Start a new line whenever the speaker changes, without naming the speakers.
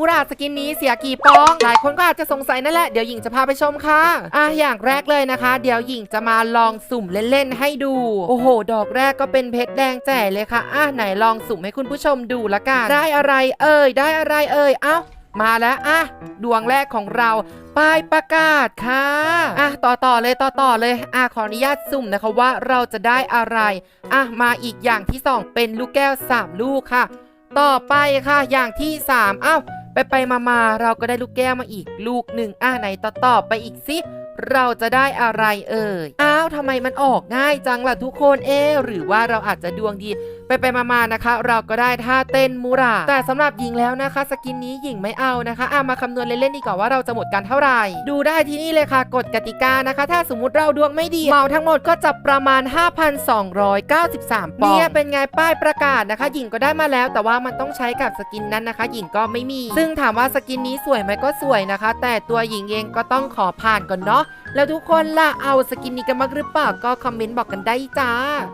มูราสกินนี้เสียกี่ปอง หลายคนก็อาจจะสงสัยนั่นแหละ เดี๋ยวหญิงจะพาไปชมค่ะ อะอย่างแรกเลยนะคะ เดี๋ยวหญิงจะมาลองสุ่มเล่นๆให้ดู โอ้โห ดอกแรกก็เป็นเพชรแดงแจ๋เลยค่ะ อะไหนลองสุ่มให้คุณผู้ชมดูละกัน ได้อะไรเอ่ย ได้อะไรเอ่ย เอ้ามาแล้วอะดวงแรกของเราป้ายประกาศค่ะอะต่อต่อเลยต่อต่อเลยอะขออนุญาตสุ่มนะคะว่าเราจะได้อะไรอะมาอีกอย่างที่สองเป็นลูกแก้วสามลูกค่ะ ต่อไปค่ะอย่างที่สามเอ้า ไปไปมามาเราก็ได้ลูกแก้วมาอีกลูกหนึ่งอะไหนต่อต่อไปอีกสิเราจะได้อะไรเอ่ย อ้าวทำไมมันออกง่ายจังล่ะทุกคนเอ๊หรือว่าเราอาจจะดวงดี ไปไปมาๆนะคะ เราก็ได้ท่าเต้นมูราแต่สำหรับหญิงแล้วนะคะ สกินนี้หญิงไม่เอานะคะอะมาคำนวณเล่นๆดีกว่าว่าเราจะหมดกันเท่าไหร่ ดูได้ที่นี่เลยค่ะกฎกติกานะคะ ถ้าสมมติเราดวงไม่ดีเหมาทั้งหมดก็จะประมาณ 5,293ปอนด์เนี่ยเป็นไงป้ายประกาศนะคะ หญิงก็ได้มาแล้ว แต่ว่ามันต้องใช้กับสกินนั้นนะคะ หญิงก็ไม่มี ซึ่งถามว่าสกินนี้สวยไหมก็สวยนะคะ แต่ตัวหญิงเองก็ต้องขอผ่านก่อนเนาะแล้วทุกคนล่ะเอาสกินนี้กันมางหรือเปล่าก็คอมเมนต์บอกกันได้จ้า